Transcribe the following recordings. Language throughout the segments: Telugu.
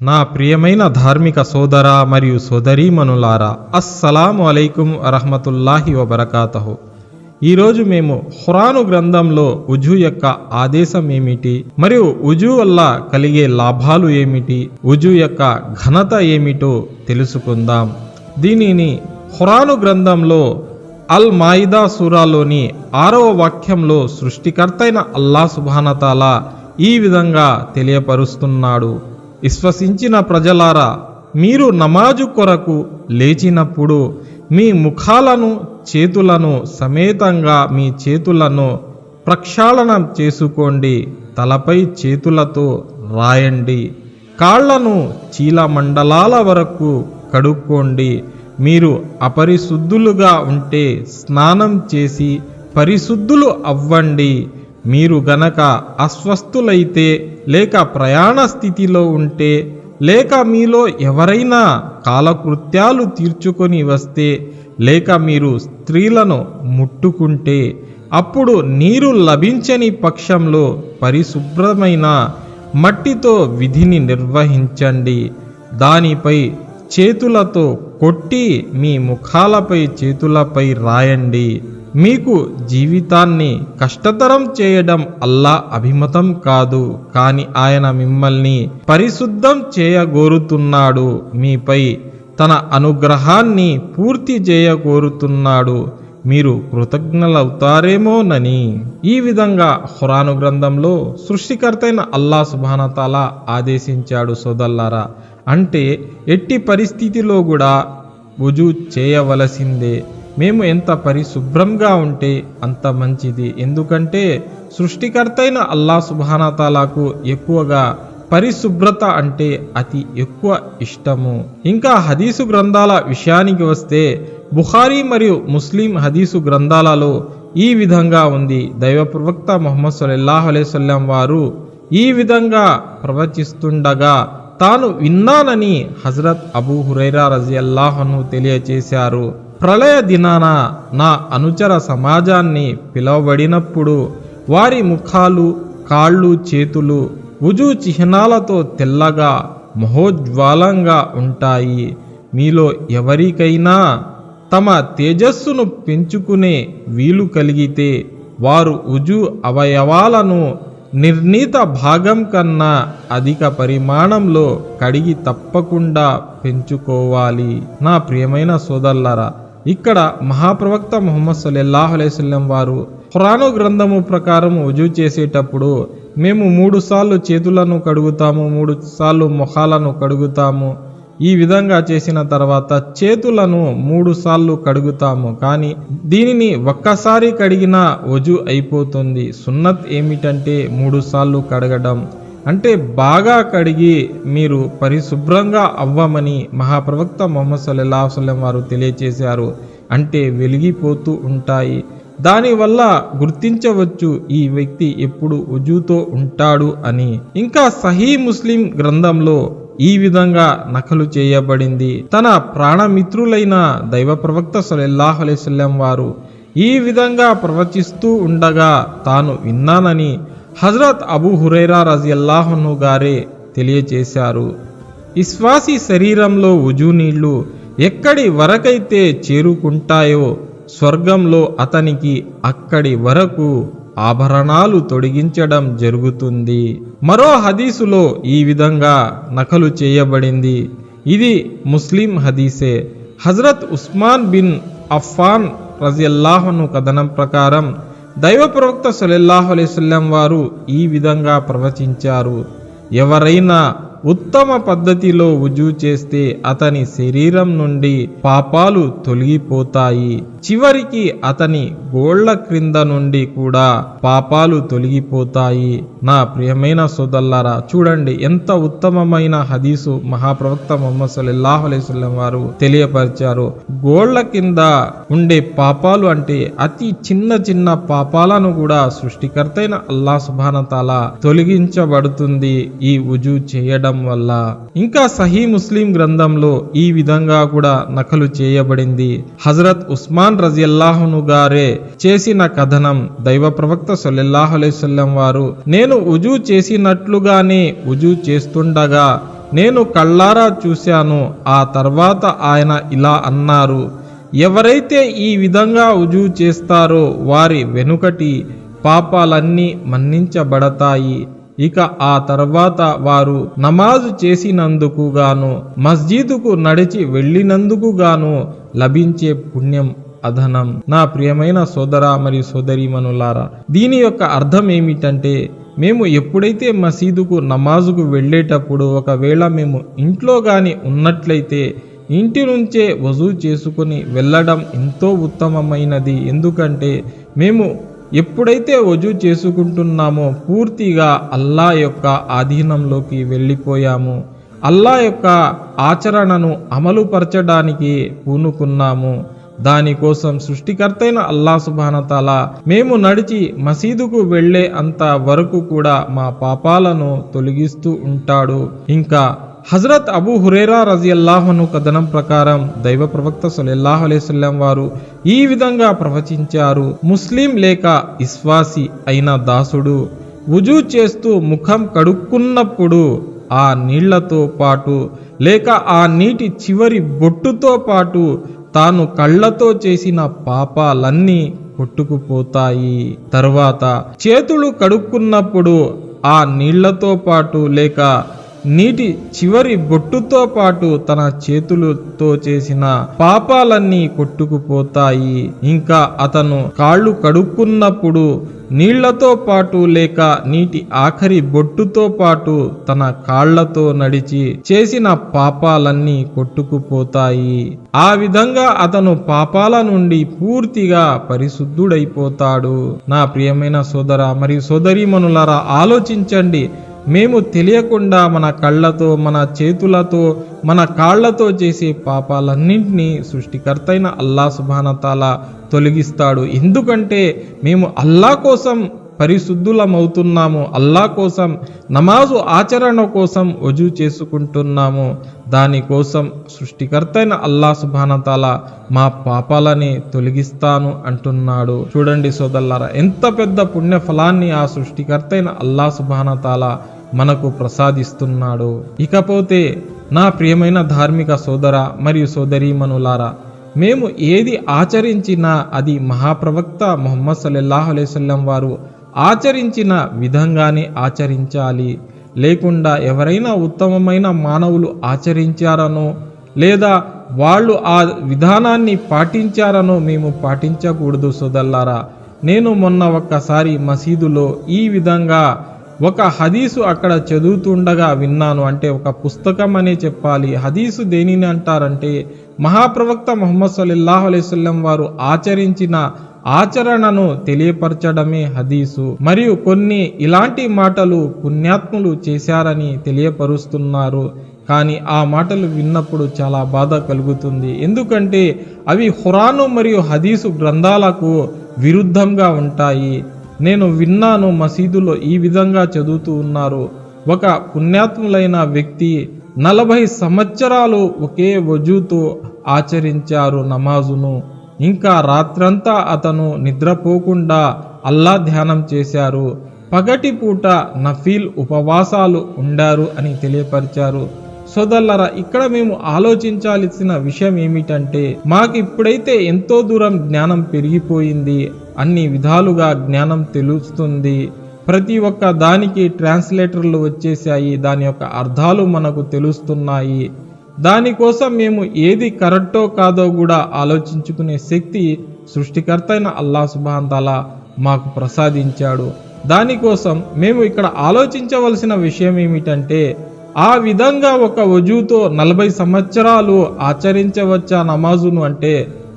నా ప్రియమైన ధార్మిక సోదర మరియు సోదరీమనులారా అస్సలాము అలైకుం అరహమతుల్లాహి వబరకాతహు. ఈరోజు మేము హురాను గ్రంథంలో ఉజు యొక్క ఆదేశం ఏమిటి మరియు ఉజు వల్ల కలిగే లాభాలు ఏమిటి ఉజు యొక్క ఘనత ఏమిటో తెలుసుకుందాం. దీనిని హురాను గ్రంథంలో అల్ మాయిదా సూరాలోని ఆరవ వాక్యంలో సృష్టికర్తైన అల్లా సుభానతాల ఈ విధంగా తెలియపరుస్తున్నాడు. విశ్వసించిన ప్రజలారా మీరు నమాజు కొరకు లేచినప్పుడు మీ ముఖాలను చేతులను సమేతంగా మీ చేతులను ప్రక్షాళనం చేసుకోండి. తలపై చేతులతో రాయండి. కాళ్ళను చీలమండలాల వరకు కడుక్కోండి. మీరు అపరిశుద్ధులుగా ఉంటే స్నానం చేసి పరిశుద్ధులు అవ్వండి. మీరు గనక అస్వస్థులైతే లేక ప్రయాణ స్థితిలో ఉంటే లేక మీలో ఎవరైనా కాలకృత్యాలు తీర్చుకొని వస్తే లేక మీరు స్త్రీలను ముట్టుకుంటే అప్పుడు నీరు లభించని పక్షంలో పరిశుభ్రమైన మట్టితో విధిని నిర్వహించండి. దానిపై చేతులతో కొట్టి మీ ముఖాలపై చేతులపై రాయండి. మీకు జీవితాన్ని కష్టతరం చేయడం అల్లా అభిమతం కాదు కాని ఆయన మిమ్మల్ని పరిశుద్ధం చేయగోరుతున్నాడు. మీపై తన అనుగ్రహాన్ని పూర్తి చేయగోరుతున్నాడు. మీరు కృతజ్ఞలవుతారేమోనని. ఈ విధంగా హురాను గ్రంథంలో సృష్టికర్తైన అల్లా సుబానతాల ఆదేశించాడు సోదల్లారా అంటే ఎట్టి పరిస్థితిలో కూడా రుజు చేయవలసిందే. మేము ఎంత పరిశుభ్రంగా ఉంటే అంత మంచిది. ఎందుకంటే సృష్టికర్తైన అల్లా సుబానతాలకు ఎక్కువగా పరిశుభ్రత అంటే అతి ఎక్కువ ఇష్టము. ఇంకా హదీసు గ్రంథాల విషయానికి వస్తే బుఖారీ మరియు ముస్లిం హదీసు గ్రంథాలలో ఈ విధంగా ఉంది. దైవ ప్రవక్త మొహమ్మద్ సల్లల్లాహు అలైవల్లం వారు ఈ విధంగా ప్రవచిస్తుండగా తాను విన్నానని హజరత్ అబూ హురైరా రజియల్లాహను తెలియచేశారు. ప్రళయ దినాన నా అనుచర సమాజాన్ని పిలవబడినప్పుడు వారి ముఖాలు కాళ్ళు చేతులు ఉజు చిహ్నాలతో తెల్లగా మహోజ్వాలంగా ఉంటాయి. మీలో ఎవరికైనా తమ తేజస్సును పెంచుకునే వీలు కలిగితే వారు ఉజు అవయవాలను నిర్ణీత భాగం కన్నా అధిక పరిమాణంలో కడిగి తప్పకుండా పెంచుకోవాలి. నా ప్రియమైన సోదరులారా ఇక్కడ మహాప్రవక్త ముహమ్మద్ సల్లల్లాహు అలైవల్లం వారు ఖురాను గ్రంథము ప్రకారం ఉజు చేసేటప్పుడు మేము మూడు సార్లు చేతులను కడుగుతాము మూడు సార్లు మొహాలను కడుగుతాము. ఈ విధంగా చేసిన తర్వాత చేతులను మూడు సార్లు కడుగుతాము. కానీ దీనిని ఒక్కసారి కడిగినా వజు అయిపోతుంది. సున్నత్ ఏమిటంటే మూడు సార్లు కడగడం. అంటే బాగా కడిగి మీరు పరిశుభ్రంగా అవ్వమని మహాప్రవక్త మొహమ్మద్ సల్లల్లాహు వసలం వారు తెలియచేశారు. అంటే వెలిగిపోతూ ఉంటాయి. దానివల్ల గుర్తించవచ్చు ఈ వ్యక్తి ఎప్పుడు ఉజుతో ఉంటాడు అని. ఇంకా సహీ ముస్లిం గ్రంథంలో ఈ విధంగా నకలు చేయబడింది. తన ప్రాణమిత్రులైన దైవ ప్రవక్త సలల్లాహు వారు ఈ విధంగా ప్రవచిస్తూ ఉండగా తాను విన్నానని హజరత్ అబూ హురైరా రజియల్లాహను గారే తెలియచేశారు. విశ్వాసి శరీరంలో ఉజు నీళ్ళు ఎక్కడి వరకైతే చేరుకుంటాయో స్వర్గంలో అతనికి అక్కడి వరకు ఆభరణాలు తొడిగించడం జరుగుతుంది. మరో హదీసులో ఈ విధంగా నకలు చేయబడింది. ఇది ముస్లిం హదీసే. హజరత్ ఉస్మాన్ బిన్ అఫ్ఫాన్ రజియల్లాహను కథనం ప్రకారం దైవ ప్రవక్త సలల్లాహు అలైస్లం వారు ఈ విధంగా ప్రవచించారు. ఎవరైనా ఉత్తమ పద్ధతిలో ఉజువు చేస్తే అతని శరీరం నుండి పాపాలు తొలగిపోతాయి. చివరికి అతని గోళ్ళ క్రింద నుండి కూడా పాపాలు తొలగిపోతాయి. నా ప్రియమైన సోదల్లారా చూడండి ఎంత ఉత్తమమైన హదీసు మహాప్రవక్త మొహమ్మద్ సల్లల్లాహు అలైస్లం వారు తెలియపరిచారు. గోళ్ళ కింద ఉండే పాపాలు అంటే అతి చిన్న చిన్న పాపాలను కూడా సృష్టికర్తైన అల్లా సుభానతాల తొలగించబడుతుంది ఈ ఉజు చేయడం వల్ల. ఇంకా సహీ ముస్లిం గ్రంథంలో ఈ విధంగా కూడా నకలు చేయబడింది. హజరత్ ఉస్మాన్ రజియల్లాహును గారే చేసిన కథనం దైవ ప్రవక్త సొల్లెల్లాహు వారు నేను ఉజు చేసినట్లుగానే ఉజు చేస్తుండగా నేను కళ్ళారా చూశాను ఆ తర్వాత ఆయన ఇలా అన్నారు ఎవరైతే ఈ విధంగా రుజువు చేస్తారో వారి వెనుకటి పాపాలన్నీ మన్నించబడతాయి. ఇక ఆ తర్వాత వారు నమాజు చేసినందుకు గాను మస్జీదుకు నడిచి వెళ్ళినందుకు గాను లభించే పుణ్యం అధనం. నా ప్రియమైన సోదర మరియు సోదరీమనులారా దీని యొక్క అర్థం ఏమిటంటే మేము ఎప్పుడైతే మసీదుకు నమాజుకు వెళ్ళేటప్పుడు ఒకవేళ మేము ఇంట్లో కానీ ఉన్నట్లయితే ఇంటి నుంచే వజూ చేసుకుని వెళ్ళడం ఎంతో ఉత్తమమైనది. ఎందుకంటే మేము ఎప్పుడైతే వజూ చేసుకుంటున్నామో పూర్తిగా అల్లా యొక్క ఆధీనంలోకి వెళ్ళిపోయాము. అల్లా యొక్క ఆచరణను అమలుపరచడానికి పూనుకున్నాము. దానికోసం సృష్టికర్తైన అల్లా సుబానతాల మేము నడిచి మసీదుకు వెళ్ళే అంత వరకు కూడా మా పాపాలను తొలగిస్తూ ఉంటాడు. ఇంకా హజరత్ అబూ హురేరా రజియల్లాహను కథనం ప్రకారం దైవ ప్రవక్త సొలెల్లాహు అలైస్లం వారు ఈ విధంగా ప్రవచించారు. ముస్లిం లేక ఇస్వాసి అయిన దాసుడు వుజూ చేస్తూ ముఖం కడుక్కున్నప్పుడు ఆ నీళ్ళతో పాటు లేక ఆ నీటి చివరి బొట్టుతో పాటు తాను కళ్ళతో చేసిన పాపాలన్నీ కొట్టుకుపోతాయి. తరువాత చేతులు కడుక్కున్నప్పుడు ఆ నీళ్ళతో పాటు లేక నీటి చివరి బొట్టుతో పాటు తన చేతులతో చేసిన పాపాలన్నీ కొట్టుకుపోతాయి. ఇంకా అతను కాళ్ళు కడుక్కున్నప్పుడు నీళ్ళతో పాటు లేక నీటి ఆఖరి బొట్టుతో పాటు తన కాళ్ళతో నడిచి చేసిన పాపాలన్నీ కొట్టుకుపోతాయి. ఆ విధంగా అతను పాపాల నుండి పూర్తిగా పరిశుద్ధుడైపోతాడు. నా ప్రియమైన సోదర మరియు సోదరీమణులారా ఆలోచించండి. మేము తెలియకుండా మన కళ్ళతో మన చేతులతో మన కాళ్ళతో చేసే పాపాలన్నింటినీ సృష్టికర్తైన అల్లా సుభానతాల తొలగిస్తాడు. ఎందుకంటే మేము అల్లా కోసం పరిశుద్ధులమవుతున్నాము అల్లా కోసం నమాజు ఆచరణ కోసం వజూ చేసుకుంటున్నాము. దానికోసం సృష్టికర్తైన అల్లా సుభానతాల మా పాపాలని తొలగిస్తాను అంటున్నాడు. చూడండి సోదల్లారా ఎంత పెద్ద పుణ్య ఫలాన్ని ఆ సృష్టికర్తైన అల్లా సుభానతాల మనకు ప్రసాదిస్తున్నాడు. ఇకపోతే నా ప్రియమైన ధార్మిక సోదర మరియు సోదరీమనులారా మేము ఏది ఆచరించినా అది మహాప్రవక్త మొహమ్మద్ సల్లల్లాహు అలైవల్లం వారు ఆచరించిన విధంగానే ఆచరించాలి. లేకుండా ఎవరైనా ఉత్తమమైన మానవులు ఆచరించారనో లేదా వాళ్ళు ఆ విధానాన్ని పాటించారనో మేము పాటించకూడదు సోదల్లారా నేను మొన్న ఒక్కసారి మసీదులో ఈ విధంగా ఒక హదీసు అక్కడ చదువుతుండగా విన్నాను. అంటే ఒక పుస్తకం అనే చెప్పాలి. హదీసు దేనిని అంటారంటే మహాప్రవక్త మొహమ్మద్ సల్లల్లాహు అలైవల్లం వారు ఆచరించిన ఆచరణను తెలియపరచడమే హదీసు. మరియు కొన్ని ఇలాంటి మాటలు పుణ్యాత్ములు చేశారని తెలియపరుస్తున్నారు. కానీ ఆ మాటలు విన్నప్పుడు చాలా బాధ కలుగుతుంది. ఎందుకంటే అవి హురాను మరియు హదీసు గ్రంథాలకు విరుద్ధంగా ఉంటాయి. నేను విన్నాను మసీదులో ఈ విధంగా చదువుతూ ఉన్నారు. ఒక పుణ్యాత్ములైన వ్యక్తి నలభై సంవత్సరాలు ఒకే వజూతో ఆచరించారు నమాజును. ఇంకా రాత్రంతా అతను నిద్రపోకుండా అల్లా ధ్యానం చేశారు. పగటి పూట నఫీల్ ఉపవాసాలు ఉండారు అని తెలియపరిచారు. సోదల్లరా ఇక్కడ మేము ఆలోచించాల్సిన విషయం ఏమిటంటే మాకు ఇప్పుడైతే ఎంతో దూరం జ్ఞానం పెరిగిపోయింది. అన్ని విధాలుగా జ్ఞానం తెలుస్తుంది. ప్రతి ఒక్క దానికి ట్రాన్స్లేటర్లు వచ్చేసాయి దాని యొక్క అర్థాలు మనకు తెలుస్తున్నాయి. దానికోసం మేము ఏది కరెక్టో కాదో కూడా ఆలోచించుకునే శక్తి సృష్టికర్త అయిన అల్లా సుబాంతాల మాకు ప్రసాదించాడు. దానికోసం మేము ఇక్కడ ఆలోచించవలసిన విషయం ఏమిటంటే ఆ విధంగా ఒక వజూతో నలభై సంవత్సరాలు ఆచరించవచ్చా నమాజును అంటే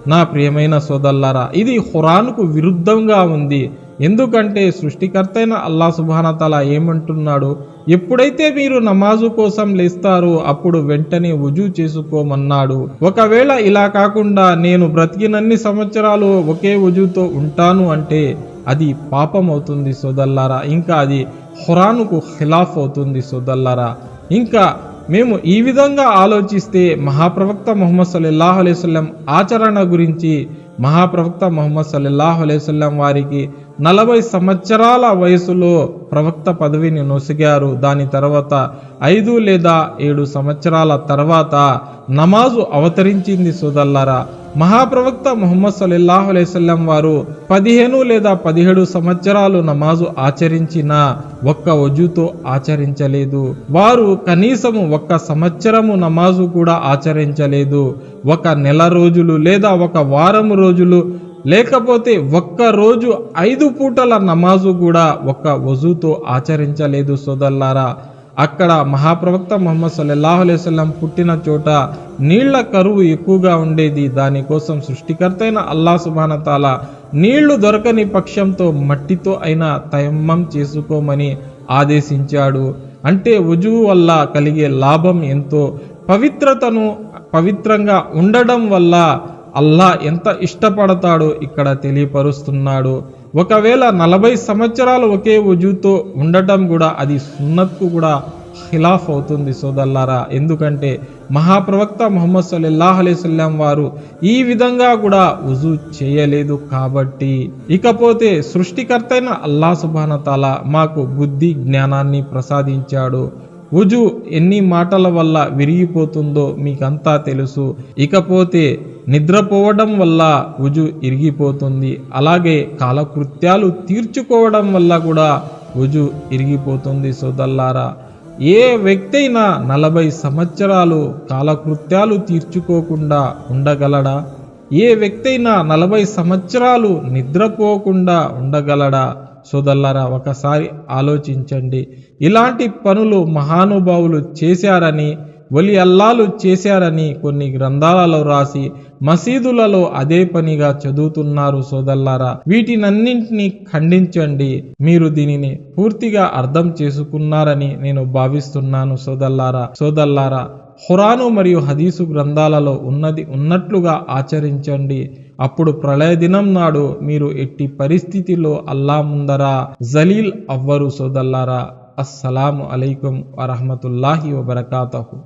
నా ప్రియమైన సోదల్లారా ఇది ఖురాన్కు విరుద్ధంగా ఉంది. ఎందుకంటే సృష్టికర్తైన అల్లా సుబానతల ఏమంటున్నాడు? ఎప్పుడైతే మీరు నమాజు కోసం లేస్తారో అప్పుడు వెంటనే వుజూ చేసుకోమన్నాడు. ఒకవేళ ఇలా కాకుండా నేను బ్రతికినన్ని సంవత్సరాలు ఒకే వుజూతో ఉంటాను అంటే అది పాపం అవుతుంది సోదల్లారా ఇంకా అది ఖురానుకు ఖిలాఫ్ అవుతుంది సోదల్లారా ఇంకా మేము ఈ విధంగా ఆలోచిస్తే మహాప్రవక్త మొహమ్మద్ సల్లల్లాహు అలైహి ఆచరణ గురించి మహాప్రవక్త మొహమ్మద్ సల్లల్లాహు అలైవల్లం వారికి నలభై సంవత్సరాల వయసులో ప్రవక్త పదవిని నొసిగారు. దాని తర్వాత ఐదు లేదా ఏడు సంవత్సరాల తర్వాత నమాజు అవతరించింది సోదల్లారా మహాప్రవక్త ముహమ్మద్ సల్లల్లాహు అలైవల్లం వారు పదిహేను లేదా పదిహేడు సంవత్సరాలు నమాజు ఆచరించిన ఒక్క వజుతో ఆచరించలేదు. వారు కనీసము ఒక్క సంవత్సరము నమాజు కూడా ఆచరించలేదు. ఒక నెల రోజులు లేదా ఒక వారం రోజులు లేకపోతే ఒక్క రోజు ఐదు పూటల నమాజు కూడా ఒక్క వజుతో ఆచరించలేదు సోదల్లారా అక్కడ మహాప్రవక్త మొహమ్మద్ సల్లల్లాహు అలైవల్లం పుట్టిన చోట నీళ్ళ కరువు ఎక్కువగా ఉండేది. దానికోసం సృష్టికర్తైన అల్లా సుబానతాల నీళ్ళు దొరకని పక్షంతో మట్టితో అయినా తయమ్మం చేసుకోమని ఆదేశించాడు. అంటే వుజువు వల్ల కలిగే లాభం ఎంతో. పవిత్రతను పవిత్రంగా ఉండడం వల్ల అల్లా ఎంత ఇష్టపడతాడో ఇక్కడ తెలియపరుస్తున్నాడు. ఒకవేళ నలభై సంవత్సరాలు ఒకే వజూతో ఉండటం కూడా అది సున్నత్కు కూడా ఖిలాఫ్ అవుతుంది సోదల్లారా ఎందుకంటే మహాప్రవక్త మొహమ్మద్ సల్లాహ్ అలైవల్లం వారు ఈ విధంగా కూడా ఉజు చేయలేదు కాబట్టి ఇకపోతే సృష్టికర్తైన అల్లా సుబానతాల మాకు బుద్ధి జ్ఞానాన్ని ప్రసాదించాడు. ఉజు ఎన్ని మాటల వల్ల విరిగిపోతుందో మీకంతా తెలుసు. ఇకపోతే నిద్రపోవడం వల్ల ఉజు ఇరిగిపోతుంది. అలాగే కాలకృత్యాలు తీర్చుకోవడం వల్ల కూడా ఉజు ఇరిగిపోతుంది సోదల్లారా ఏ వ్యక్తి అయినా నలభై సంవత్సరాలు కాలకృత్యాలు తీర్చుకోకుండా ఉండగలడా? ఏ వ్యక్తి అయినా నలభై సంవత్సరాలు నిద్రపోకుండా ఉండగలడా? సోదల్లారా ఒకసారి ఆలోచించండి. ఇలాంటి పనులు మహానుభావులు చేశారని ఒలి అల్లాలు చేశారని కొన్ని గ్రంథాలలో రాసి మసీదులలో అదే పనిగా చదువుతున్నారు సోదల్లారా వీటినన్నింటినీ ఖండించండి. మీరు దీనిని పూర్తిగా అర్థం చేసుకున్నారని నేను భావిస్తున్నాను సోదల్లారా సోదల్లారా ఖురాను మరియు హదీసు గ్రంథాలలో ఉన్నది ఉన్నట్లుగా ఆచరించండి. అప్పుడు ప్రళయ దినం నాడు మీరు ఎట్టి పరిస్థితిలో అల్లా ముందరా జలీల్ అవ్వరు సోదల్లారా అస్సలాము అలైకుం వరహమతుల్లాహి వబర్కాతహు.